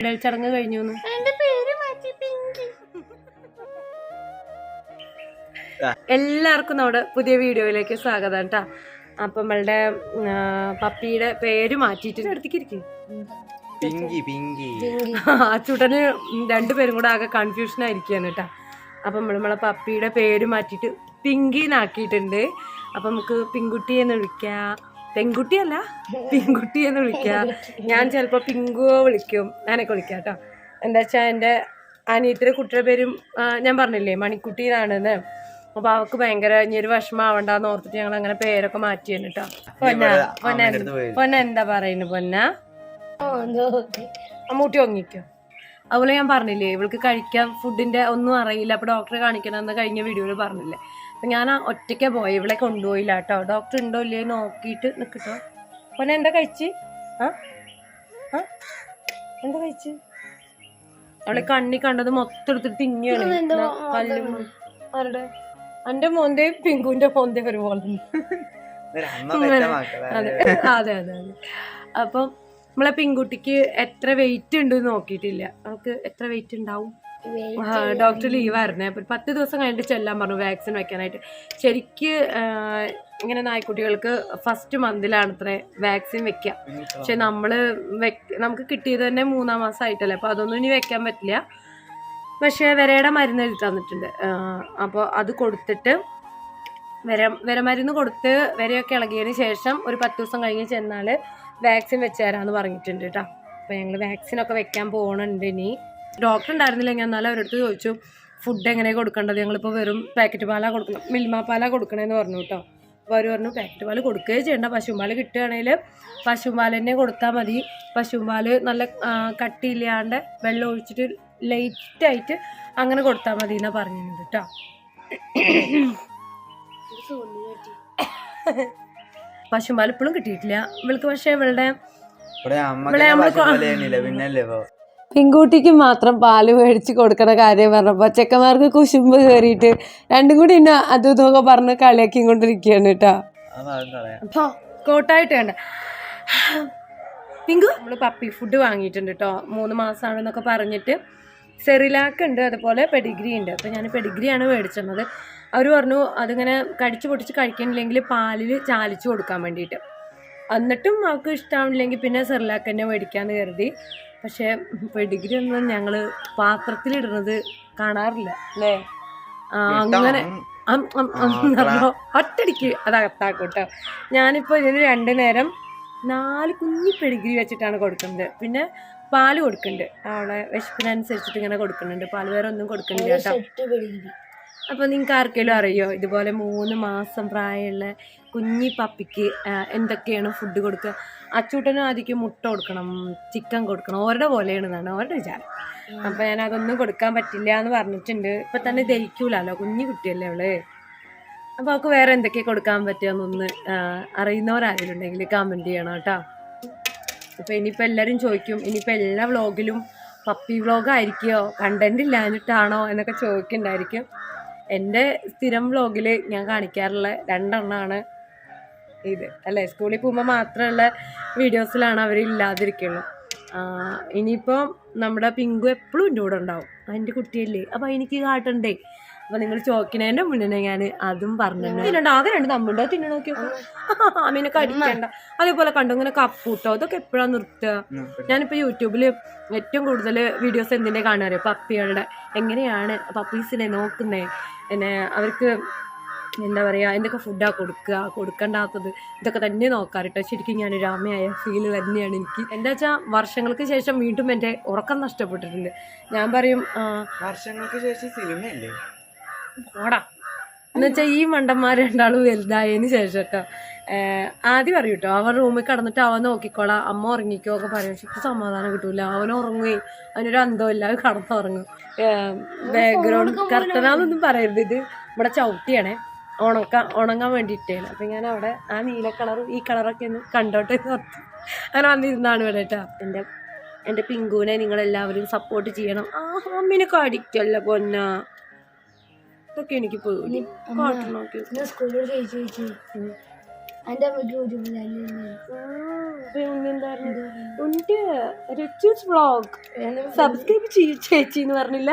ഇടൽ ചടങ്ങ് കഴിഞ്ഞു പേര് മാറ്റി പിങ്കി. എല്ലാവർക്കും നമ്മുടെ പുതിയ വീഡിയോയിലേക്ക് സ്വാഗതം കേട്ടോ അപ്പം നമ്മളുടെ പപ്പിയുടെ പേര് മാറ്റിയിട്ട് അടുത്തേക്ക് ഇരിക്കും. പിങ്കി പിങ്കി. അച്ചൂട്ടന് രണ്ടുപേരും കൂടെ ആകെ കൺഫ്യൂഷൻ ആയിരിക്കുകയാണ് കേട്ടോ അപ്പം നമ്മൾ നമ്മളെ പപ്പിയുടെ പേര് മാറ്റിയിട്ട് പിങ്കിന്നാക്കിയിട്ടുണ്ട്. അപ്പം നമുക്ക് പിങ്കുട്ടി എന്ന് വിളിക്കാം. പെൺകുട്ടിയല്ല പെൺകുട്ടി എന്ന് വിളിക്കാം ഞാൻ ചിലപ്പോൾ പിങ്കുവോ വിളിക്കും ഞാനൊക്കെ വിളിക്കാം കേട്ടോ. എന്താ വെച്ചാൽ എന്റെ അനിയത്തിന്റെ കുട്ടിയുടെ പേരും ഞാൻ പറഞ്ഞില്ലേ മണിക്കുട്ടി എന്നാണെന്ന്. അപ്പോൾ അവൾക്ക് ഭയങ്കര ഇനി ഒരു വിഷമാവണ്ടെന്ന് ഓർത്തിട്ട് ഞങ്ങൾ അങ്ങനെ പേരൊക്കെ മാറ്റിയാണ് കേട്ടോ. പൊന്ന പൊന്ന അടുത്ത് പൊന്ന എന്താ പറയുന്നത് പൊന്ന? അമ്മൂട്ടി ഒങ്ങിക്കോ അതുപോലെ ഞാൻ പറഞ്ഞില്ലേ ഇവൾക്ക് കഴിക്കാൻ ഫുഡിന്റെ ഒന്നും അറിയില്ല അപ്പൊ ഡോക്ടറെ കാണിക്കണമെന്ന് കഴിഞ്ഞ വീഡിയോയിൽ പറഞ്ഞില്ലേ. അപ്പൊ ഞാൻ ഒറ്റയ്ക്ക് പോയി. ഇവിടെ കൊണ്ടുപോയില്ല കേട്ടോ. ഡോക്ടർ ഉണ്ടോ ഇല്ലയോ നോക്കിയിട്ട് നിൽക്കട്ടോ പിന്നെ എന്താ കഴിച്ച്? ആ? ആ? എന്താ കഴിച്ച്? അവളെ കണ്ണി കണ്ടത് മൊത്തം എടുത്തിട്ട് തിങ്ങിയാണ് കല്ലും ആരുടെ? എന്റെ മോന്റെ പിങ്കുവിന്റെ മോന്റെ ഒരുപോലെ. അതെ അതെ അതെ അതെ. അപ്പം നമ്മളെ പെൺകുട്ടിക്ക് എത്ര വെയിറ്റ് ഉണ്ട് നോക്കിയിട്ടില്ല. അവൾക്ക് എത്ര വെയിറ്റ് ഉണ്ടാവും? ഡോക്ടർ ലീവായിരുന്നേ അപ്പോൾ ഒരു പത്ത് ദിവസം കഴിഞ്ഞിട്ട് ചെല്ലാൻ പറഞ്ഞു വാക്സിൻ വെക്കാനായിട്ട്. ശരിക്ക് ഇങ്ങനെ നായ്ക്കുട്ടികൾക്ക് ഫസ്റ്റ് മന്തിലാണ് അത്ര വാക്സിൻ വെക്കുക പക്ഷെ നമ്മൾ നമുക്ക് കിട്ടിയത് തന്നെ മൂന്നാം മാസം ആയിട്ടല്ലേ അപ്പോൾ അതൊന്നും ഇനി വെക്കാൻ പറ്റില്ല. പക്ഷേ വിരയുടെ മരുന്ന് എഴുതി തന്നിട്ടുണ്ട്. അപ്പോൾ അത് കൊടുത്തിട്ട് വിര വിരമരുന്ന് കൊടുത്ത് വിരയൊക്കെ ഇളകിയതിന് ശേഷം ഒരു പത്ത് ദിവസം കഴിഞ്ഞ് ചെന്നാൽ വാക്സിൻ വെച്ച് തരാമെന്ന് പറഞ്ഞിട്ടുണ്ട് കേട്ടോ അപ്പോൾ ഞങ്ങൾ വാക്സിനൊക്കെ വെക്കാൻ പോകണുണ്ട് ഇനി. ഡോക്ടർ ഉണ്ടായിരുന്നില്ലെങ്കിൽ എന്നാലും അവരടുത്ത് ചോദിച്ചു ഫുഡ് എങ്ങനെയാണ് കൊടുക്കേണ്ടത്? ഞങ്ങളിപ്പോൾ വെറും പാക്കറ്റ് പാലാണ് കൊടുക്കണം മിൽമ പാലാണ് കൊടുക്കണമെന്ന് പറഞ്ഞു കേട്ടോ. അപ്പോൾ അവർ പറഞ്ഞു പാക്കറ്റ് പാൽ കൊടുക്കുകയും ചെയ്യേണ്ട. പശുമ്പാൽ കിട്ടുകയാണെങ്കിൽ പശുമ്പാൽ തന്നെ കൊടുത്താൽ മതി. പശുമ്പാൽ നല്ല കട്ടിയില്ലാണ്ട് വെള്ളം ഒഴിച്ചിട്ട് ലൈറ്റായിട്ട് അങ്ങനെ കൊടുത്താൽ മതി എന്നാണ് പറഞ്ഞത് കേട്ടോ. പശുമ്പാൽ ഇപ്പോഴും കിട്ടിയിട്ടില്ല. ഇവൾക്ക് പക്ഷേ ഇവളുടെ ഇവിടെ പെൺകുട്ടിക്ക് മാത്രം പാൽ മേടിച്ച് കൊടുക്കണ കാര്യം പറഞ്ഞപ്പോൾ ചെക്കന്മാർക്ക് കുശുമ്പ് കയറിയിട്ട് രണ്ടും കൂടി എന്നെ അതും ഇതൊക്കെ പറഞ്ഞ് കളിയാക്കി കൊണ്ടിരിക്കുകയാണ് കേട്ടോ. കോട്ടായിട്ട് വേണ്ട. പിങ്കു? നമ്മൾ പപ്പി ഫുഡ് വാങ്ങിയിട്ടുണ്ട് കേട്ടോ മൂന്ന് മാസമാണെന്നൊക്കെ പറഞ്ഞിട്ട് സെറിലാക്ക് ഉണ്ട് അതുപോലെ പെഡിഗ്രി ഉണ്ട്. അപ്പോൾ ഞാൻ പെഡിഗ്രിയാണ് മേടിച്ചത് അവർ പറഞ്ഞു അതിങ്ങനെ കടിച്ചു പൊട്ടിച്ച് കഴിക്കണില്ലെങ്കിൽ പാലിൽ ചാലിച്ചു കൊടുക്കാൻ വേണ്ടിയിട്ട്. എന്നിട്ടും അവൾക്ക് ഇഷ്ടമാവില്ലെങ്കിൽ പിന്നെ സെറിലാക്ക് തന്നെ മേടിക്കാമെന്ന് കരുതി. പക്ഷേ പെഡിഗ്രി ഒന്നും ഞങ്ങൾ പാത്രത്തിലിടുന്നത് കാണാറില്ല അല്ലേ? ആ, അങ്ങനെ ഒറ്റടിക്ക് അത് അകത്താക്കും കേട്ടോ ഞാനിപ്പോൾ ഇതിന് രണ്ട് നേരം നാല് കുഞ്ഞി പെഡിഗ്രി വെച്ചിട്ടാണ് കൊടുക്കുന്നത്. പിന്നെ പാൽ കൊടുക്കുന്നുണ്ട് അവളെ വിശപ്പിനനുസരിച്ചിട്ട് ഇങ്ങനെ കൊടുക്കുന്നുണ്ട്. പാൽ വേറെ ഒന്നും കൊടുക്കുന്നില്ല കേട്ടോ അപ്പോൾ നിങ്ങൾക്ക് ആർക്കെങ്കിലും അറിയോ? ഇതുപോലെ മൂന്ന് മാസം പ്രായമുള്ള കുഞ്ഞി പപ്പിക്ക് എന്തൊക്കെയാണ് ഫുഡ് കൊടുക്കുക അച്ചൂട്ടനും ആദ്യം മുട്ട കൊടുക്കണം ചിക്കൻ കൊടുക്കണം ഓരുടെ പോലെയാണെന്നാണ് ഓരുടെ വിചാരം. അപ്പോൾ ഞാൻ അതൊന്നും കൊടുക്കാൻ പറ്റില്ല എന്ന് പറഞ്ഞിട്ടുണ്ട്. ഇപ്പം തന്നെ ദഹിക്കൂലല്ലോ കുഞ്ഞു കുട്ടിയല്ലേ അവൾ. അപ്പോൾ അവൾക്ക് വേറെ എന്തൊക്കെ കൊടുക്കാൻ പറ്റുമെന്നൊന്ന് അറിയുന്നവരാരെങ്കിലും ഉണ്ടെങ്കിൽ കമന്റ് ചെയ്യണം കേട്ടോ. അപ്പോൾ ഇനിയിപ്പോൾ എല്ലാവരും ചോദിക്കും ഇനിയിപ്പോൾ എല്ലാ വ്ളോഗിലും പപ്പി വ്ളോഗായിരിക്കുമോ കണ്ടന്റ് ഇല്ലാഞ്ഞിട്ടാണോ? എന്നൊക്കെ ചോദിക്കുന്നുണ്ടായിരിക്കും എന്റെ സ്ഥിരം വ്ളോഗിൽ ഞാൻ കാണിക്കാറുള്ള രണ്ടെണ്ണമാണ് ഇത്. അല്ലേ? സ്കൂളിൽ പോകുമ്പോൾ മാത്രമുള്ള വീഡിയോസിലാണ് അവർ ഇല്ലാതിരിക്കുള്ളൂ ഇനിയിപ്പോൾ നമ്മുടെ പിങ്കു എപ്പോഴും എന്റെ കൂടെ ഉണ്ടാവും. അതിന്റെ കുട്ടിയല്ലേ? അപ്പോൾ എനിക്ക് കാട്ടണ്ടേ? അപ്പോൾ നിങ്ങൾ ചോക്കിനേന്റെ മുന്നേ ഞാൻ അതും പറഞ്ഞു തിന്നണ്ട ആകെ രണ്ട് തമ്മുണ്ടോ തിന്നു നോക്കിയോ? അമ്മീനെ കടിക്കണ്ട അതേപോലെ കണ്ടു ഇങ്ങനെ കപ്പൂട്ടോ ഇതൊക്കെ എപ്പോഴാണ് നിർത്തുക? ഞാനിപ്പോ യൂട്യൂബിൽ ഏറ്റവും കൂടുതൽ വീഡിയോസ് എന്തിന്റെ കാണാറ് പപ്പികളുടെ. എങ്ങനെയാണ് പപ്പീസിനെ നോക്കുന്നേ? എന്നെ അവർക്ക് എന്താ പറയുക എന്തൊക്കെ ഫുഡാണ് കൊടുക്കുക? കൊടുക്കണ്ടാത്തത് ഇതൊക്കെ തന്നെ നോക്കാറിട്ടോ ശരിക്കും ഞാനൊരു അമ്മയായ ഫീൽ തന്നെയാണ് എനിക്ക്. എന്താ വെച്ചാൽ വർഷങ്ങൾക്ക് ശേഷം വീണ്ടും എന്റെ ഉറക്കം നഷ്ടപ്പെട്ടിട്ടുണ്ട്. ഞാൻ പറയും വർഷങ്ങൾക്ക് ശേഷം സിനിമയല്ലേ? പോടാ. എന്ന് വെച്ചാൽ ഈ മണ്ടന്മാർ രണ്ടാളും വലുതായതിന് ശേഷം കേട്ടോ ആദ്യം പറയും കേട്ടോ അവൻ റൂമിൽ കടന്നിട്ട് അവൻ നോക്കിക്കോളാം അമ്മ ഉറങ്ങിക്കോ ഒക്കെ പറയും. പക്ഷെ ഇപ്പം സമാധാനം കിട്ടൂല. അവൻ ഉറങ്ങി അവനൊരു അന്തമില്ല അവൻ കടന്നുറങ്ങും. ബാക്ക്ഗ്രൗണ്ട് കർട്ടനാന്നൊന്നും പറയരുത്. ഇത് ഇവിടെ ചവിട്ടിയാണേ ഉണക്കാൻ ഉണങ്ങാൻ വേണ്ടിയിട്ടാണ് അപ്പം ഞാൻ അവിടെ ആ നീല കളറും ഈ കളറൊക്കെ ഒന്ന് കണ്ടോട്ടെ എന്ന് ഓർത്തു അങ്ങനെ വന്നിരുന്നാണ് ഇവിടെ കേട്ടോ എന്റെ എന്റെ പിങ്കുവിനെ നിങ്ങളെല്ലാവരും സപ്പോർട്ട് ചെയ്യണം. ആ അമ്മിനൊക്കെ അഡിക്റ്റ് അല്ല പൊന്ന. ഇതൊക്കെ എനിക്ക് പേടി കാട്ടു നോക്കി സ്കൂളിൽ ചോദിച്ചു ചോദിച്ചു എന്റെ അമ്മയ്ക്ക് യൂട്യൂബ് ചാനൽ വ്ളോഗ് സബ്സ്ക്രൈബ് ചെയ്യൂ ചേച്ചി എന്ന് പറഞ്ഞില്ല?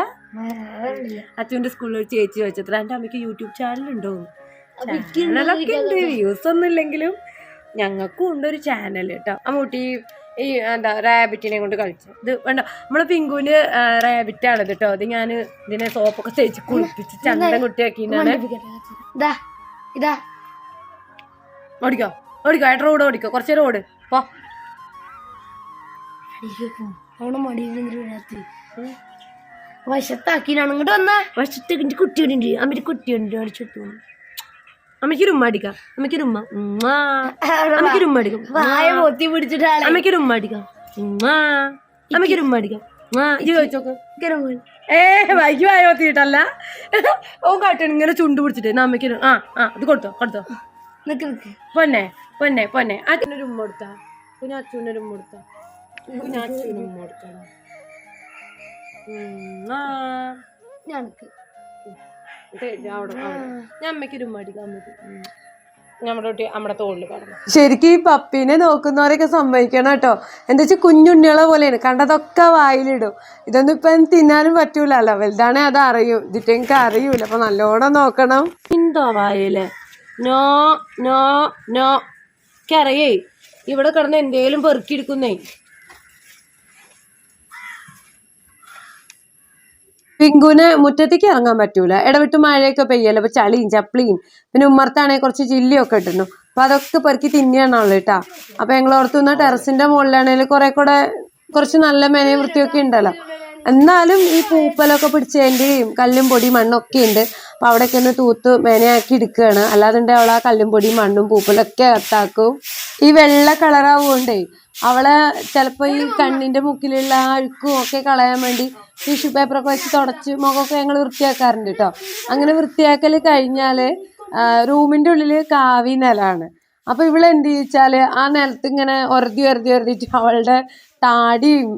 അച്ഛന്റെ സ്കൂളിൽ ഒരു ചേച്ചി വെച്ചത്ര എന്റെ അമ്മയ്ക്ക് യൂട്യൂബ് ചാനൽ ഉണ്ടോ എനിക്ക് ചാനലൊക്കെ ഉണ്ട് വ്യൂസ് ഒന്നും ഇല്ലെങ്കിലും ഞങ്ങൾക്കും ഉണ്ട് ഒരു ചാനൽ കേട്ടോ അമ്മൂട്ടി ഈ എന്താ റാബിറ്റിനെ കൊണ്ട് കളിച്ചു ഇത് വേണ്ട നമ്മളെ പിങ്കുവിന് റാബിറ്റ് ആണ് കേട്ടോ ഇത് ഞാൻ ഇതിനെ സോപ്പൊക്കെ തേച്ച് കുളിപ്പിച്ച് ചന്തം മണ്ടിപ്പിക്കട്ടെ. ഇതാ ഓടിക്കോ ഓടിക്കോ ഏട്ട റോഡ് ഓടിക്കോ. കുറച്ച് നേരം ഓട്. പോ. വശത്താക്കിനാണ് ഇങ്ങോട്ട് വന്നാ. വശത്തേക്ക് കുട്ടിയോടി കുട്ടിയുണ്ട് അമ്മയുടെ കുട്ടിയുണ്ട് അടിച്ചിട്ടു അമ്മയ്ക്കൊരു ഉമ്മ അടിക്കാം. അമ്മയ്ക്കൊരു ഉമ്മ. ഉമ്മാ. അമ്മയ്ക്കൊരു ഉമ്മ അടിക്കാം. വായ പൊത്തി പിടിച്ചിട്ടാളെ അമ്മയ്ക്കൊരു ഉമ്മ അടിക്കാം. ഉമ്മാ. അമ്മയ്ക്കൊരു ഉമ്മ അടിക്കാം. ഇത് ചോദിച്ചോക്ക്. ഏ വൈകി വായോ തീട്ടല്ല ഓ കാട്ടണം ഇങ്ങനെ ചുണ്ട് പിടിച്ചിട്ട് എന്നാ അമ്മയ്ക്ക് ഒരു- ആ ആ ഇത് കൊടുത്തോ കൊടുത്തോ. നിക്ക് നിക്ക്. പൊന്നെ പൊന്നെ പൊന്നെ. അച്ഛനൊരു ഉമ്മ കൊടുത്താ. പിന്നെ അച്ഛനൊരു ഉമ്മ കൊടുത്താ. പിന്നെ അച്ഛനൊരു ഉമ്മ കൊടുക്കണം ഉം, ഞാൻ ഉം. നമ്മുടെ കുട്ടി നമ്മുടെ തോളിൽ കടന്നു. ശരിക്കും ഈ പപ്പിനെ നോക്കുന്നവരൊക്കെ സമ്മതിക്കണം കേട്ടോ. എന്താ വെച്ചാൽ കുഞ്ഞുണ്ണികളെ പോലെയാണ്. കണ്ടതൊക്കെ വായിലിടും. ഇതൊന്നും ഇപ്പം തിന്നാനും പറ്റൂലല്ലോ. വലുതാണെ അത് അറിയും. ഇതിട്ട് എനിക്ക് അറിയൂല. അപ്പൊ നല്ലോണം നോക്കണം. എന്തോ വായിൽ? No no no. എനിക്കറിയേ ഇവിടെ കിടന്ന് എന്തേലും പെറുക്കിയെടുക്കുന്നേ. പിങ്കുവിന് മുറ്റത്തേക്ക് ഇറങ്ങാൻ പറ്റൂല. ഇടവിട്ട് മഴയൊക്കെ പെയ്യല്ലോ. അപ്പൊ ചളിയും ചപ്പിളിയും പിന്നെ ഉമ്മർത്താണെങ്കിൽ കുറച്ച് ചില്ലിയൊക്കെ ഇട്ടിരുന്നു. അപ്പൊ അതൊക്കെ പെറുക്കി തിന്നിയാണുള്ളൂ കേട്ടാ. അപ്പൊ ഞങ്ങൾ ഓർത്തുന്ന ടെറസിന്റെ മുകളിലാണെങ്കിൽ കുറെ കൂടെ കുറച്ച് നല്ല മെനയും വൃത്തിയൊക്കെ ഉണ്ടല്ലോ. എന്നാലും ഈ പൂപ്പലൊക്കെ പിടിച്ചതിന്റെയും കല്ലും പൊടി മണ്ണൊക്കെ ഉണ്ട്. അപ്പൊ അവിടെയൊക്കെ ഒന്ന് തൂത്ത് മേനയാക്കി എടുക്കുകയാണ്. അല്ലാതെ അവൾ ആ കല്ലും പൊടി മണ്ണും പൂപ്പലൊക്കെ അകത്താക്കും. ഈ വെള്ള കളറാവുകൊണ്ടേ അവളെ ചിലപ്പോ ഈ കണ്ണിന്റെ മുക്കിലുള്ള അഴുക്കും ഒക്കെ കളയാൻ വേണ്ടി ടിഷ്യൂ പേപ്പറൊക്കെ വെച്ച് തുടച്ച് മുഖമൊക്കെ ഞങ്ങൾ വൃത്തിയാക്കാറുണ്ട് കേട്ടോ. അങ്ങനെ വൃത്തിയാക്കൽ കഴിഞ്ഞാൽ റൂമിന്റെ ഉള്ളിൽ കാവി നിലമാണ് അപ്പൊ ഇവളെന്ത് ചോദിച്ചാൽ ആ നിലത്ത് ഇങ്ങനെ ഒരതി ഒരതി ഒരതിട്ട് അവളുടെ താടിയും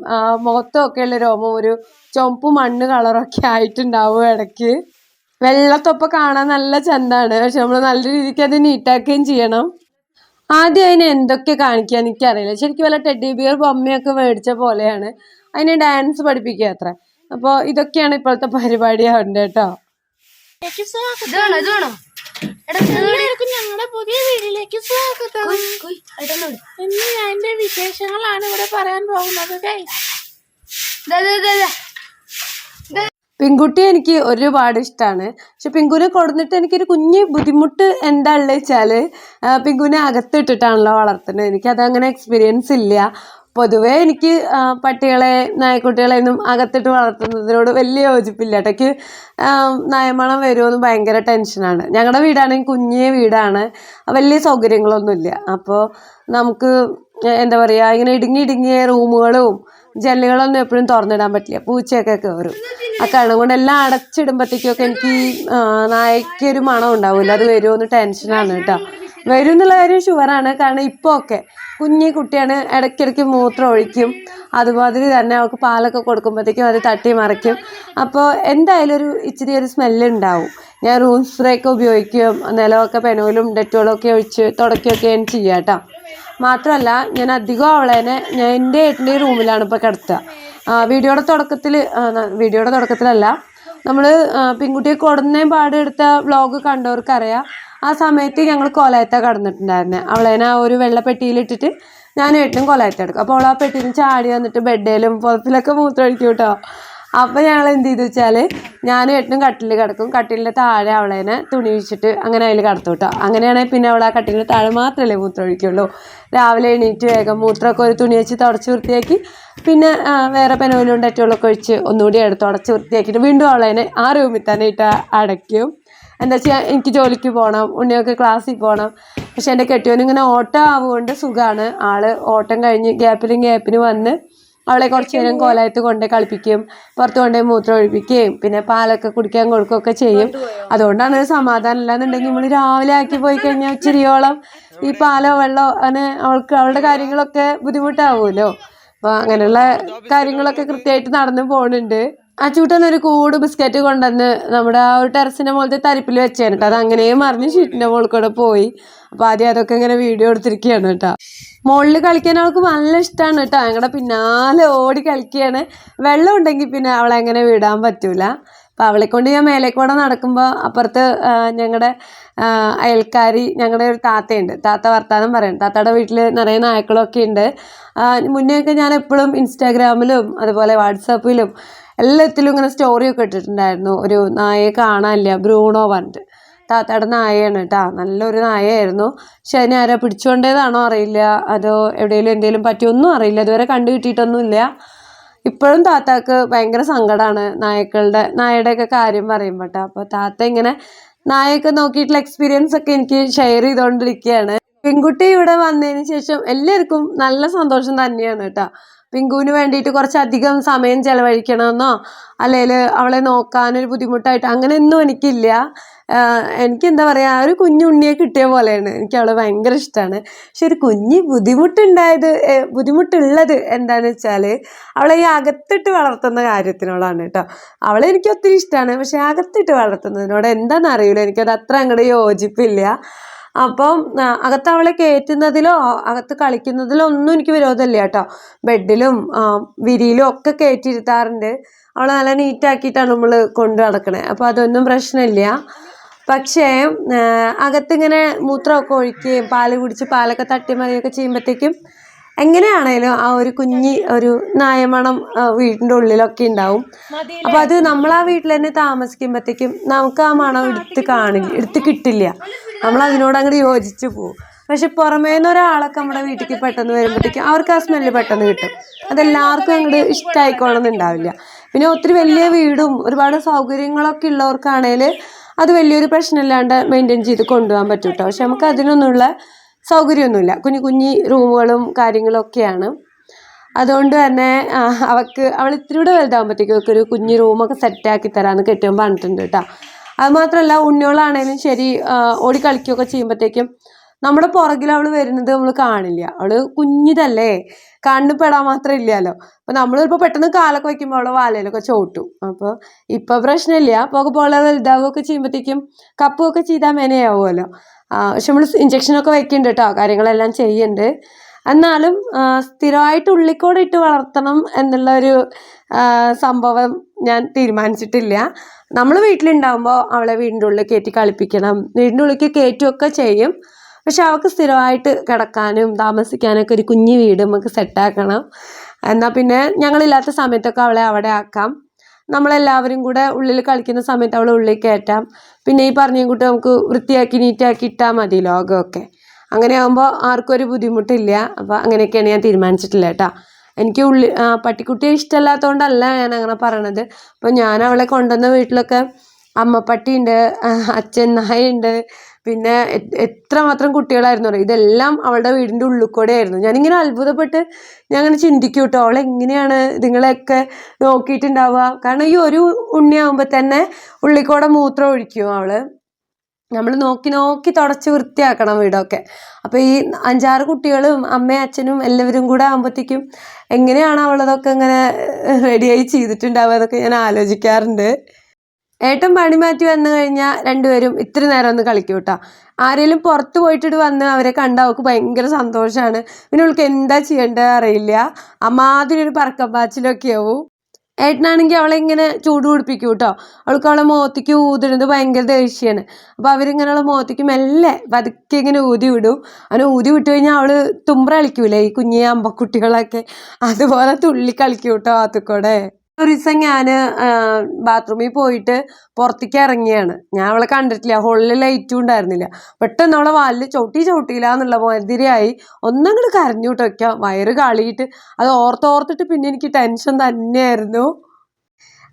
മുഖത്തും ഉള്ള രോമം ഒരു ചുവപ്പ് മണ്ണ് കളറൊക്കെ ആയിട്ടുണ്ടാവും ഇടയ്ക്ക്. വെള്ളത്തൊപ്പം കാണാൻ നല്ല ചന്താണ്. പക്ഷെ നമ്മൾ നല്ല രീതിക്ക് അത് നീറ്റാക്കുകയും ചെയ്യണം. ആദ്യം അതിനെ എന്തൊക്കെ കാണിക്കുക എനിക്കറിയില്ല. ശരിക്കും വല്ല ടെഡി ബിയർ ബൊമ്മയൊക്കെ മേടിച്ച പോലെയാണ്. അതിനെ ഡാൻസ് പഠിപ്പിക്കുക അത്ര. അപ്പോൾ ഇതൊക്കെയാണ് ഇപ്പോഴത്തെ പരിപാടി ആവേണ്ടത് കേട്ടോ. ഇതാണോ? ഇതാണോ? ഞങ്ങളുടെ പുതിയ വീട്ടിലേക്ക് സ്വാഗതം. ഇന്ന് ഞാൻ എന്റെ വിശേഷങ്ങളാണ് ഇവിടെ പറയാൻ പോകുന്നത് guys. ദാ, ദാ, ദാ, ദാ. പെൺകുട്ടി എനിക്ക് ഒരുപാട് ഇഷ്ടമാണ് പക്ഷെ പെൺകുനെ കൊടുന്നിട്ട് എനിക്കൊരു കുഞ്ഞ് ബുദ്ധിമുട്ട് എന്താ ഉള്ളത് വെച്ചാൽ പെൺകുനെ അകത്തിട്ടിട്ടാണല്ലോ വളർത്തുന്നത്. എനിക്കത് അങ്ങനെ എക്സ്പീരിയൻസ് ഇല്ല. പൊതുവേ എനിക്ക് പട്ടികളെ നായക്കുട്ടികളെ ഒന്നും അകത്തിട്ട് വളർത്തുന്നതിനോട് വലിയ യോജിപ്പില്ല. ഇടയ്ക്ക് നയമണം വരുമെന്ന് ഭയങ്കര ടെൻഷനാണ് ഞങ്ങളുടെ വീടാണെങ്കിൽ കുഞ്ഞേ വീടാണ്. വലിയ സൗകര്യങ്ങളൊന്നുമില്ല. അപ്പോൾ നമുക്ക് എന്താ പറയുക ഇങ്ങനെ ഇടുങ്ങി ഇടുങ്ങിയ റൂമുകളും ജനലുകളൊന്നും എപ്പോഴും തുറന്നിടാൻ പറ്റില്ല. പൂച്ചയൊക്കെ കയറും ആ കണം കൊണ്ട് എല്ലാം അടച്ചിടുമ്പോഴത്തേക്കൊക്കെ എനിക്ക് നായ്ക്കൊരു മണം ഉണ്ടാവില്ല അത് വരുമോ എന്ന് ടെൻഷനാണ് കേട്ടോ. വരും എന്നുള്ള കാര്യം ഷുവറാണ് കാരണം ഇപ്പോ ഒക്കെ കുഞ്ഞി കുട്ടിയാണ് ഇടയ്ക്കിടയ്ക്ക് മൂത്രം ഒഴിക്കും. അതുമാതിരി തന്നെ അവൾക്ക് പാലൊക്കെ കൊടുക്കുമ്പോഴത്തേക്കും അത് തട്ടി മറിക്കും. അപ്പോൾ എന്തായാലും ഒരു ഇച്ചിരി ഒരു സ്മെല്ല് ഉണ്ടാവും. ഞാൻ റൂം സ്പ്രേ ഒക്കെ ഉപയോഗിക്കും. നിലമൊക്കെ പെനോലും ഡെറ്റോളും ഒക്കെ ഒഴിച്ച് തുടക്കുകയൊക്കെയാണ് ചെയ്യുക കേട്ടോ. മാത്രമല്ല ഞാൻ അധികം അവളേനെ ഞാൻ എന്റെ ഏട്ടന്റെ റൂമിലാണ് ഇപ്പോൾ കിടത്തുക. വീഡിയോയുടെ തുടക്കത്തിൽ വീഡിയോയുടെ തുടക്കത്തിലല്ല. നമ്മൾ പെൺകുട്ടിയെ കൊടുന്നേം പാടെടുത്ത വ്ളോഗ് കണ്ടവർക്കറിയാം. ആ സമയത്ത് ഞങ്ങൾ കൊലയത്ത കടന്നിട്ടുണ്ടായിരുന്നെ. അവളേനെ ആ ഒരു വെള്ളപ്പെട്ടിയിലിട്ടിട്ട് ഞാൻ ഏട്ടനും കൊലയത്ത എടുക്കും. അപ്പോൾ അവൾ ആ പെട്ടിയിൽ നിന്ന് ചാടി വന്നിട്ട് ബെഡേലും പുറത്തിലൊക്കെ മൂത്രമൊഴിക്കും കേട്ടോ അപ്പോൾ ഞങ്ങൾ എന്ത് ചെയ്തു വെച്ചാൽ ഞാനും എട്ടും കട്ടിലിൽ കിടക്കും. കട്ടിലിന്റെ താഴെ അവളേനെ തുണി വെച്ചിട്ട് അങ്ങനെ അതിൽ കടത്തും കേട്ടോ. അങ്ങനെയാണെങ്കിൽ പിന്നെ അവൾ ആ കട്ടിലിന്റെ താഴെ മാത്രമല്ലേ മൂത്രം ഒഴിക്കുള്ളൂ രാവിലെ എണീറ്റ് വേഗം മൂത്രമൊക്കെ ഒരു തുണി വെച്ച് തുടച്ച് വൃത്തിയാക്കി പിന്നെ വേറെ പെനോലും ഡെറ്റോളൊക്കെ ഒഴിച്ച് ഒന്നുകൂടി എടുത്ത് തുടച്ച് വൃത്തിയാക്കിയിട്ട് വീണ്ടും അവളേനെ ആ റൂമിൽ തന്നെ ഇട്ട് അടയ്ക്കും. എന്താ വെച്ചാൽ എനിക്ക് ജോലിക്ക് പോകണം ഉണ്ണിയൊക്കെ ക്ലാസ്സിൽ പോകണം പക്ഷെ എന്റെ കെട്ടിയോൻ ഇങ്ങനെ ഓട്ടം ആവുകൊണ്ട് സുഖമാണ് ആൾ ഓട്ടം കഴിഞ്ഞ് ഗ്യാപ്പിലും ഗ്യാപ്പിന് വന്ന് അവളെ കുറച്ച് നേരം കോലായത്ത് കൊണ്ട് കളിപ്പിക്കും പുറത്ത് കൊണ്ടുപോയി മൂത്രം ഒഴിപ്പിക്കുകയും പിന്നെ പാലൊക്കെ കുടിക്കാൻ കൊടുക്കുകയൊക്കെ ചെയ്യും. അതുകൊണ്ടാണ് ഒരു സമാധാനം ഇല്ലാന്നുണ്ടെങ്കിൽ നമ്മൾ രാവിലെ ആക്കി പോയി കഴിഞ്ഞാൽ ഇച്ചിരിയോളം ഈ പാലോ വെള്ളമോ അങ്ങനെ അവൾക്ക് അവളുടെ കാര്യങ്ങളൊക്കെ ബുദ്ധിമുട്ടാവുമല്ലോ. അപ്പോൾ അങ്ങനെയുള്ള കാര്യങ്ങളൊക്കെ കൃത്യമായിട്ട് നടന്നു പോകുന്നുണ്ട് അച്ചൂട്ടൻ ഒരു കൂട് ബിസ്ക്കറ്റ് കൊണ്ടുവന്ന് നമ്മുടെ ആ ഒരു ടെറസിന്റെ മുകളിലത്തെ തരിപ്പിൽ വെച്ചാണ് കേട്ടോ അത് അങ്ങനെയും മറിഞ്ഞ് ഷീറ്റിന്റെ മുകളിൽ കൂടെ പോയി. അപ്പൊ ആദ്യം അതൊക്കെ ഇങ്ങനെ വീഡിയോ എടുത്തിരിക്കുകയാണ് കേട്ടോ മുകളിൽ കളിക്കാൻ അവൾക്ക് നല്ല ഇഷ്ടമാണ് കേട്ടോ ഞങ്ങളുടെ പിന്നാലെ ഓടി കളിക്കുകയാണ് വെള്ളം ഉണ്ടെങ്കിൽ പിന്നെ അവളെ അങ്ങനെ വിടാൻ പറ്റൂല. അപ്പോൾ അവളെ കൊണ്ട് ഞാൻ മേലെ കൂടെ നടക്കുമ്പോൾ അപ്പുറത്ത് ഞങ്ങളുടെ അയൽക്കാരി ഞങ്ങളുടെ ഒരു താത്തയുണ്ട്. താത്ത വർത്താനം പറയും താത്തയുടെ വീട്ടിൽ നിറയെ നായ്ക്കളൊക്കെ ഉണ്ട്. മുന്നേയൊക്കെ ഞാൻ എപ്പോഴും ഇൻസ്റ്റാഗ്രാമിലും അതുപോലെ വാട്സാപ്പിലും എല്ലാത്തിലും ഇങ്ങനെ സ്റ്റോറിയൊക്കെ ഇട്ടിട്ടുണ്ടായിരുന്നു. ഒരു നായയെ കാണാനില്ല ബ്രൂണോ പറഞ്ഞിട്ട്. താത്തയുടെ നായയാണ് കേട്ടോ നല്ലൊരു നായയായിരുന്നു. പക്ഷെ അതിനെ ആരാ പിടിച്ചുകൊണ്ടേതാണോ അറിയില്ല. അതോ എവിടെയെങ്കിലും എന്തെങ്കിലും പറ്റിയൊന്നും അറിയില്ല. ഇതുവരെ കണ്ടു കിട്ടിയിട്ടൊന്നുമില്ല. ഇപ്പോഴും താത്താക്ക് ഭയങ്കര സങ്കടമാണ് നായക്കളുടെ നായയുടെയൊക്കെ കാര്യം പറയുമ്പോൾ കേട്ടോ അപ്പോൾ താത്ത ഇങ്ങനെ നായൊക്കെ നോക്കിയിട്ടുള്ള എക്സ്പീരിയൻസ് ഒക്കെ എനിക്ക് ഷെയർ ചെയ്തുകൊണ്ടിരിക്കുകയാണ് പെൺകുട്ടി ഇവിടെ വന്നതിന് ശേഷം എല്ലാവർക്കും നല്ല സന്തോഷം തന്നെയാണ് കേട്ടോ പിങ്കുവിന് വേണ്ടിയിട്ട് കുറച്ചധികം സമയം ചെലവഴിക്കണമെന്നോ അല്ലെങ്കിൽ അവളെ നോക്കാനൊരു ബുദ്ധിമുട്ടായിട്ട് അങ്ങനെയൊന്നും എനിക്കില്ല. എനിക്ക് എന്താ പറയുക ഒരു കുഞ്ഞുണ്ണിയെ കിട്ടിയ പോലെയാണ്. എനിക്ക് അവളെ ഭയങ്കര ഇഷ്ടമാണ് പക്ഷെ ഒരു കുഞ്ഞ് ബുദ്ധിമുട്ടുണ്ടായത് ബുദ്ധിമുട്ടുള്ളത് എന്താണെന്ന് വെച്ചാൽ അവളെ ഈ അകത്തിട്ട് വളർത്തുന്ന കാര്യത്തിനോടാണ് കേട്ടോ. അവളെ എനിക്ക് ഒത്തിരി ഇഷ്ടമാണ് പക്ഷെ അകത്തിട്ട് വളർത്തുന്നതിനോട് എന്താണെന്ന് അറിയില്ല എനിക്കത് അത്ര അങ്ങോട്ട് യോജിപ്പില്ല. അപ്പം അകത്ത് അവളെ കയറ്റുന്നതിലോ അകത്ത് കളിക്കുന്നതിലോ ഒന്നും എനിക്ക് വിരോധമില്ല കേട്ടോ. ബെഡിലും വിരിയിലും ഒക്കെ കയറ്റിയിരുത്താറുണ്ട് അവളെ നല്ല നീറ്റാക്കിയിട്ടാണ് നമ്മൾ കൊണ്ടു നടക്കണേ. അപ്പോൾ അതൊന്നും പ്രശ്നമില്ല. പക്ഷേ അകത്തിങ്ങനെ മൂത്രമൊക്കെ ഒഴിക്കുകയും പാൽ കുടിച്ച് പാലൊക്കെ തട്ടിമറിയൊക്കെ ചെയ്യുമ്പോഴത്തേക്കും എങ്ങനെയാണേലും ആ ഒരു കുഞ്ഞി ഒരു നായമണം വീടിന്റെ വീടിന്റെ ഉള്ളിലൊക്കെ ഉണ്ടാവും അപ്പോൾ അത് നമ്മൾ ആ വീട്ടിൽ തന്നെ താമസിക്കുമ്പോഴത്തേക്കും നമുക്ക് ആ മണം എടുത്ത് കാണില്ല എടുത്ത് കിട്ടില്ല. നമ്മൾ അതിനോട് അങ്ങോട്ട് യോജിച്ച് പോകും പക്ഷെ പുറമേ നിന്ന് ഒരാളൊക്കെ നമ്മുടെ വീട്ടിലേക്ക് പെട്ടെന്ന് വരുമ്പോഴത്തേക്കും അവർക്ക് ആ സ്മെല്ല് പെട്ടെന്ന് കിട്ടും. അതെല്ലാവർക്കും അങ്ങോട്ട് ഇഷ്ടമായിക്കോളണമെന്നുണ്ടാവില്ല പിന്നെ ഒത്തിരി വലിയ വീടും ഒരുപാട് സൗകര്യങ്ങളൊക്കെ ഉള്ളവർക്കാണേൽ അത് വലിയൊരു പ്രശ്നമില്ലാണ്ട് മെയിന്റെയിൻ ചെയ്ത് കൊണ്ടുപോകാൻ പറ്റും കേട്ടോ പക്ഷെ നമുക്ക് അതിനൊന്നുള്ള സൗകര്യമൊന്നുമില്ല. കുഞ്ഞു കുഞ്ഞി റൂമുകളും കാര്യങ്ങളൊക്കെയാണ് അതുകൊണ്ട് തന്നെ അവൾക്ക് അവൾ ഇത്തിരി കൂടെ വലുതാകുമ്പോഴത്തേക്കും ഒക്കെ ഒരു കുഞ്ഞു റൂമൊക്കെ സെറ്റാക്കി തരാമെന്ന് കെട്ടിയാൻ പറഞ്ഞിട്ടുണ്ട് കേട്ടോ. അത് മാത്രമല്ല ഉണ്ണിയോളാണേലും ശരി ഓടി കളിക്കുകയൊക്കെ ചെയ്യുമ്പോഴത്തേക്കും നമ്മുടെ പുറകിൽ അവൾ വരുന്നത് നമ്മൾ കാണില്ല. അവൾ കുഞ്ഞിതല്ലേ കണ്ണു പെടാൻ മാത്രം ഇല്ലല്ലോ. നമ്മൾ നമ്മളിപ്പോൾ പെട്ടെന്ന് കാലൊക്കെ വയ്ക്കുമ്പോൾ അവളെ വാലയിലൊക്കെ ചോട്ടും. അപ്പോൾ ഇപ്പോൾ പ്രശ്നമില്ല. പോകെ പോലെ വലുതാവുകയൊക്കെ ചെയ്യുമ്പോഴത്തേക്കും കപ്പുമൊക്കെ ചെയ്താൽ മെനയാവുമല്ലോ. പക്ഷെ നമ്മൾ ഇഞ്ചക്ഷനൊക്കെ വെക്കുന്നുണ്ട് കേട്ടോ കാര്യങ്ങളെല്ലാം ചെയ്യുന്നുണ്ട് എന്നാലും സ്ഥിരമായിട്ട് ഉള്ളിക്കോട് ഇട്ട് വളർത്തണം എന്നുള്ള ഒരു സംഭവം ഞാൻ തീരുമാനിച്ചിട്ടില്ല. നമ്മൾ വീട്ടിലുണ്ടാകുമ്പോൾ അവളെ വീടിന്റെ ഉള്ളിൽ കയറ്റി കളിപ്പിക്കണം വീടിന്റെ ഉള്ളിൽ കയറ്റുമൊക്കെ ചെയ്യും. പക്ഷെ അവൾക്ക് സ്ഥിരമായിട്ട് കിടക്കാനും താമസിക്കാനൊക്കെ ഒരു കുഞ്ഞു വീട് നമുക്ക് സെറ്റാക്കണം എന്നാൽ പിന്നെ ഞങ്ങളില്ലാത്ത സമയത്തൊക്കെ അവളെ അവിടെ ആക്കാം. നമ്മളെല്ലാവരും കൂടെ ഉള്ളിൽ കളിക്കുന്ന സമയത്ത് അവളെ ഉള്ളിൽ കയറ്റാം. പിന്നെ ഈ പറഞ്ഞ കൂട്ടി നമുക്ക് വൃത്തിയാക്കി നീറ്റാക്കി ഇട്ടാൽ മതി ലോകമൊക്കെ. അങ്ങനെ ആകുമ്പോൾ ആർക്കും ഒരു ബുദ്ധിമുട്ടില്ല. അപ്പോൾ അങ്ങനെയൊക്കെയാണ് ഞാൻ തീരുമാനിച്ചിട്ടില്ല കേട്ടോ. എനിക്ക് ഉള്ളി പട്ടിക്കുട്ടിയെ ഇഷ്ടമല്ലാത്തതുകൊണ്ടല്ല ഞാൻ അങ്ങനെ പറയണത്. അപ്പോൾ ഞാൻ അവളെ കൊണ്ടുവന്ന വീട്ടിലൊക്കെ അമ്മപ്പട്ടിയുണ്ട് അച്ഛൻ നായുണ്ട് പിന്നെ എത്ര എത്രമാത്രം കുട്ടികളായിരുന്നു അറിയോ? ഇതെല്ലാം അവളുടെ വീടിന്റെ ഉള്ളിൽ കൂടെ ആയിരുന്നു. ഞാനിങ്ങനെ അത്ഭുതപ്പെട്ട് ഞാൻ അങ്ങനെ ചിന്തിക്കും കേട്ടോ അവൾ എങ്ങനെയാണ് ഇതുങ്ങളെയൊക്കെ നോക്കിയിട്ടുണ്ടാവുക? കാരണം ഈ ഒരു ഉണ്ണിയാകുമ്പോൾ തന്നെ ഉള്ളിൽ കൂടെ മൂത്രം ഒഴിക്കും അവൾ. നമ്മൾ നോക്കി നോക്കി തുടച്ച് വൃത്തിയാക്കണം വീടൊക്കെ. അപ്പോൾ ഈ അഞ്ചാറ് കുട്ടികളും അമ്മയും അച്ഛനും എല്ലാവരും കൂടെ ആകുമ്പോഴത്തേക്കും എങ്ങനെയാണ് അവളതൊക്കെ ഇങ്ങനെ റെഡിയായി ചെയ്തിട്ടുണ്ടാവുക അതൊക്കെ ഞാൻ ആലോചിക്കാറുണ്ട്. ഏട്ടൻ പണി മാറ്റി വന്നു കഴിഞ്ഞാൽ രണ്ടുപേരും ഇത്ര നേരം ഒന്ന് കളിക്കും കേട്ടോ. ആരെങ്കിലും പുറത്ത് പോയിട്ടിട്ട് വന്ന് അവരെ കണ്ട അവൾക്ക് ഭയങ്കര സന്തോഷമാണ് പിന്നെ അവൾക്ക് എന്താ ചെയ്യേണ്ടത് അറിയില്ല. അമാതിരി ഒരു പറക്കം പാച്ചിലൊക്കെ ആവും. ഏട്ടനാണെങ്കിൽ അവളെ ഇങ്ങനെ ചൂട് പിടിപ്പിക്കും കേട്ടോ. അവൾക്ക് അവളെ മോത്തിക്ക് ഊതുന്നത് ഭയങ്കര ദേഷ്യമാണ് അപ്പോൾ അവരിങ്ങനെ അവളെ മോത്തിക്ക് മെല്ലെ പതുക്കെ ഇങ്ങനെ ഊതി വിടും. അങ്ങനെ ഊതി വിട്ട് കഴിഞ്ഞാൽ അവൾ തുമ്പ കളിക്കൂലേ ഈ കുഞ്ഞി അമ്പക്കുട്ടികളൊക്കെ. അതുപോലെ തുള്ളി കളിക്കും കേട്ടോ അതുകൂടെ ഒരു ദിവസം ഞാൻ ബാത്റൂമിൽ പോയിട്ട് പുറത്തേക്ക് ഇറങ്ങിയാണ്. ഞാൻ അവളെ കണ്ടിട്ടില്ല. ഹോളിൽ ലൈറ്റും ഉണ്ടായിരുന്നില്ല. പെട്ടെന്ന് അവളെ വാലിൽ ചവിട്ടി ചവിട്ടിയില്ല എന്നുള്ള മാതിരിയായി. ഒന്നങ്ങോട്ട് കരഞ്ഞു കേട്ടോ വയറ് കളിയിട്ട്. അത് ഓർത്തോർത്തിട്ട് പിന്നെ എനിക്ക് ടെൻഷൻ തന്നെയായിരുന്നു.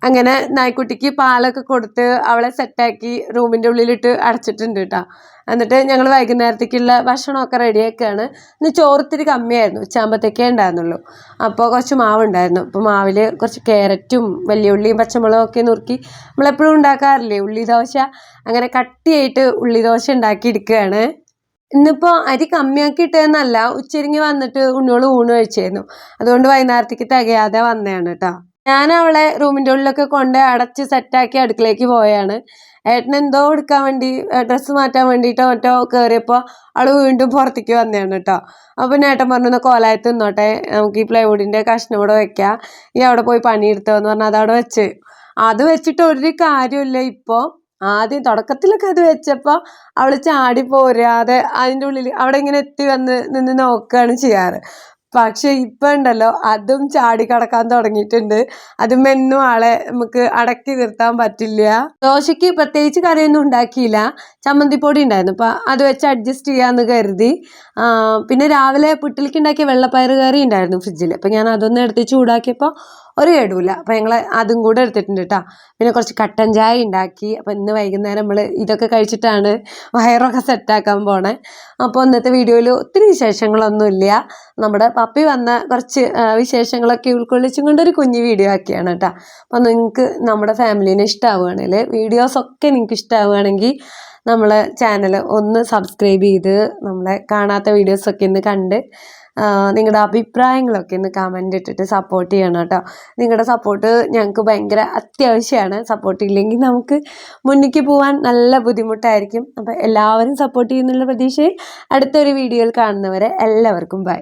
അങ്ങനെ നായ്ക്കുട്ടിക്ക് പാലൊക്കെ കൊടുത്ത് അവളെ സെറ്റാക്കി റൂമിന്റെ ഉള്ളിലിട്ട് അടച്ചിട്ടുണ്ട് കേട്ടോ എന്നിട്ട് ഞങ്ങൾ വൈകുന്നേരത്തേക്കുള്ള ഭക്ഷണമൊക്കെ റെഡിയാക്കുകയാണ് ഇന്ന് ചോറത്തിരി കമ്മിയായിരുന്നു. ഉച്ചാകുമ്പോഴത്തേക്കേ ഉണ്ടായിരുന്നുള്ളൂ. അപ്പോൾ കുറച്ച് മാവ് ഉണ്ടായിരുന്നു അപ്പോൾ മാവിൽ കുറച്ച് ക്യാരറ്റും വലിയ ഉള്ളിയും പച്ചമുളകും ഒക്കെ നുറുക്കി നമ്മളെപ്പോഴും ഉണ്ടാക്കാറില്ലേ? ഉള്ളി ദോശ. അങ്ങനെ കട്ടിയായിട്ട് ഉള്ളി ദോശ ഉണ്ടാക്കിയെടുക്കുകയാണ് ഇന്നിപ്പോൾ അരി കമ്മിയാക്കി ഇട്ടതെന്നല്ല ഉച്ചരിങ്ങി വന്നിട്ട് ഉണ്ണിയോൾ ഊണ് കഴിച്ചായിരുന്നു അതുകൊണ്ട് വൈകുന്നേരത്തേക്ക് തികയാതെ വന്നതാണ് കേട്ടോ ഞാൻ അവളെ റൂമിന്റെ ഉള്ളിലൊക്കെ കൊണ്ട് അടച്ച് സെറ്റാക്കി അടുക്കളയ്ക്ക് പോയാണ്. ഏട്ടൻ എന്തോ എടുക്കാൻ വേണ്ടി ഡ്രസ്സ് മാറ്റാൻ വേണ്ടിയിട്ടോ മറ്റോ കയറിയപ്പോൾ അവൾ വീണ്ടും പുറത്തേക്ക് വന്നതാണ് കേട്ടോ. അപ്പോൾ പിന്നെ ഏട്ടൻ പറഞ്ഞു ഒന്ന് കോലായത്ത് നിന്നോട്ടെ നമുക്ക് ഈ പ്ലൈവുഡിന്റെ കഷ്ണം ഇവിടെ വെക്കാം. ഈ അവിടെ പോയി പണിയെടുത്തോ എന്ന് പറഞ്ഞാൽ അതവിടെ വെച്ച്. അത് വെച്ചിട്ട് ഒരു കാര്യമില്ല ഇപ്പോൾ ആദ്യം തുടക്കത്തിലൊക്കെ അത് വെച്ചപ്പോൾ അവൾ ചാടി പോരാതെ അതിന്റെ ഉള്ളിൽ അവിടെ ഇങ്ങനെ എത്തി വന്ന് നിന്ന് നോക്കുകയാണ് ചെയ്യാറ്. പക്ഷെ ഇപ്പം ഉണ്ടല്ലോ അതും ചാടി കടക്കാൻ തുടങ്ങിയിട്ടുണ്ട്. അത് മെന്നും ആളെ നമുക്ക് അടക്കി നിർത്താൻ പറ്റില്ല. ദോശയ്ക്ക് പ്രത്യേകിച്ച് കറിയൊന്നും ഉണ്ടാക്കിയില്ല. ചമ്മന്തിപ്പൊടി ഉണ്ടായിരുന്നു. അപ്പം അത് വെച്ച് അഡ്ജസ്റ്റ് ചെയ്യാന്ന് കരുതി. പിന്നെ രാവിലെ പുട്ടിലേക്ക് ഉണ്ടാക്കിയ വെള്ളപ്പയർ കറി ഉണ്ടായിരുന്നു ഫ്രിഡ്ജിൽ അപ്പം ഞാൻ അതൊന്ന് എടുത്ത് ചൂടാക്കിയപ്പോൾ ഒരു കേടുമില്ല അപ്പം ഞങ്ങൾ അതും കൂടെ എടുത്തിട്ടുണ്ട് കേട്ടോ പിന്നെ കുറച്ച് കട്ടൻ ചായ ഉണ്ടാക്കി. അപ്പം ഇന്ന് വൈകുന്നേരം നമ്മൾ ഇതൊക്കെ കഴിച്ചിട്ടാണ് വയറൊക്കെ സെറ്റാക്കാൻ പോണേ. അപ്പോൾ ഇന്നത്തെ വീഡിയോയിൽ ഒത്തിരി വിശേഷങ്ങളൊന്നുമില്ല. നമ്മുടെ പപ്പി വന്ന കുറച്ച് വിശേഷങ്ങളൊക്കെ ഉൾക്കൊള്ളിച്ചും കൊണ്ടൊരു കുഞ്ഞു വീഡിയോ ആക്കിയാണ് കേട്ടോ അപ്പോൾ നിങ്ങൾക്ക് നമ്മുടെ ഫാമിലീനെ ഇഷ്ടമാവുകയാണെങ്കിൽ വീഡിയോസൊക്കെ നിങ്ങൾക്ക് ഇഷ്ടമാവുകയാണെങ്കിൽ നമ്മളെ ചാനൽ ഒന്ന് സബ്സ്ക്രൈബ് ചെയ്ത് നമ്മളെ കാണാത്ത വീഡിയോസൊക്കെ ഒന്ന് കണ്ട് നിങ്ങളുടെ അഭിപ്രായങ്ങളൊക്കെ ഒന്ന് കമന്റ് ഇട്ടിട്ട് സപ്പോർട്ട് ചെയ്യണം കേട്ടോ നിങ്ങളുടെ സപ്പോർട്ട് ഞങ്ങൾക്ക് ഭയങ്കര അത്യാവശ്യമാണ് സപ്പോർട്ട് ഇല്ലെങ്കിൽ നമുക്ക് മുന്നിക്ക് പോകാൻ നല്ല ബുദ്ധിമുട്ടായിരിക്കും. അപ്പോൾ എല്ലാവരും സപ്പോർട്ട് ചെയ്യുന്നുള്ള പ്രതീക്ഷയിൽ അടുത്തൊരു വീഡിയോയിൽ കാണുന്നവരെ എല്ലാവർക്കും ബൈ